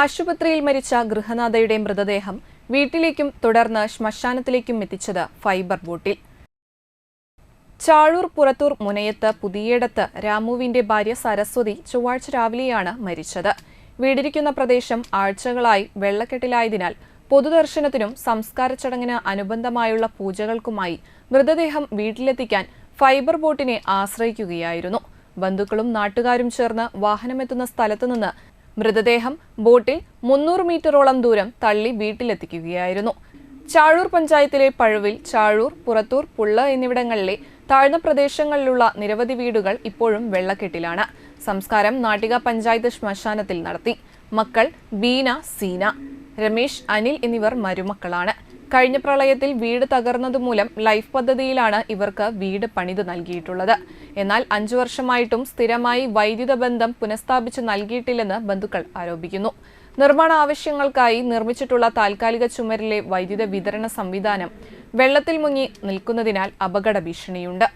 ആശുപത്രിയിൽ മരിച്ച ഗൃഹനാഥയുടെ മൃതദേഹം വീട്ടിലേക്കും തുടർന്ന് ശ്മശാനത്തിലേക്കും എത്തിച്ചത് ഫൈബർ ബോട്ടിൽ. ചാഴൂർ പുറത്തൂർ മുനയത്ത് പുതിയയിടത്ത് രാമുവിന്റെ ഭാര്യ സരസ്വതി ചൊവ്വാഴ്ച രാവിലെയാണ് മരിച്ചത്. വീടിരിക്കുന്ന പ്രദേശം ആഴ്ചകളായി വെള്ളക്കെട്ടിലായതിനാൽ പൊതുദർശനത്തിനും സംസ്കാര ചടങ്ങിന് അനുബന്ധമായുള്ള പൂജകൾക്കുമായി മൃതദേഹം വീട്ടിലെത്തിക്കാൻ ഫൈബർ ബോട്ടിനെ ആശ്രയിക്കുകയായിരുന്നു. ബന്ധുക്കളും നാട്ടുകാരും ചേർന്ന് വാഹനമെത്തുന്ന സ്ഥലത്തുനിന്ന് മൃതദേഹം ബോട്ടിൽ മുന്നൂറ് മീറ്ററോളം ദൂരം തള്ളി വീട്ടിലെത്തിക്കുകയായിരുന്നു. ചാഴൂർ പഞ്ചായത്തിലെ പഴുവിൽ ചാഴൂർ പുറത്തൂർ പുള്ള എന്നിവിടങ്ങളിലെ താഴ്ന്ന പ്രദേശങ്ങളിലുള്ള നിരവധി വീടുകൾ ഇപ്പോഴും വെള്ളക്കെട്ടിലാണ്. സംസ്കാരം നാട്ടിക പഞ്ചായത്ത് ശ്മശാനത്തിൽ നടത്തി. മക്കൾ ബീന സീന. രമേശ് അനിൽ എന്നിവർ മരുമക്കളാണ്. കഴിഞ്ഞ പ്രളയത്തിൽ വീട് തകർന്നതുമൂലം ലൈഫ് പദ്ധതിയിലാണ് ഇവർക്ക് വീട് പണിത് നൽകിയിട്ടുള്ളത്. എന്നാൽ അഞ്ചു വർഷമായിട്ടും സ്ഥിരമായി വൈദ്യുത ബന്ധം പുനഃസ്ഥാപിച്ച് നൽകിയിട്ടില്ലെന്ന് ബന്ധുക്കൾ ആരോപിക്കുന്നു. നിർമ്മാണ ആവശ്യങ്ങൾക്കായി നിർമ്മിച്ചിട്ടുള്ള താൽക്കാലിക ചുമരിലെ വൈദ്യുത വിതരണ സംവിധാനം വെള്ളത്തിൽ മുങ്ങി നിൽക്കുന്നതിനാൽ അപകട ഭീഷണിയുണ്ട്.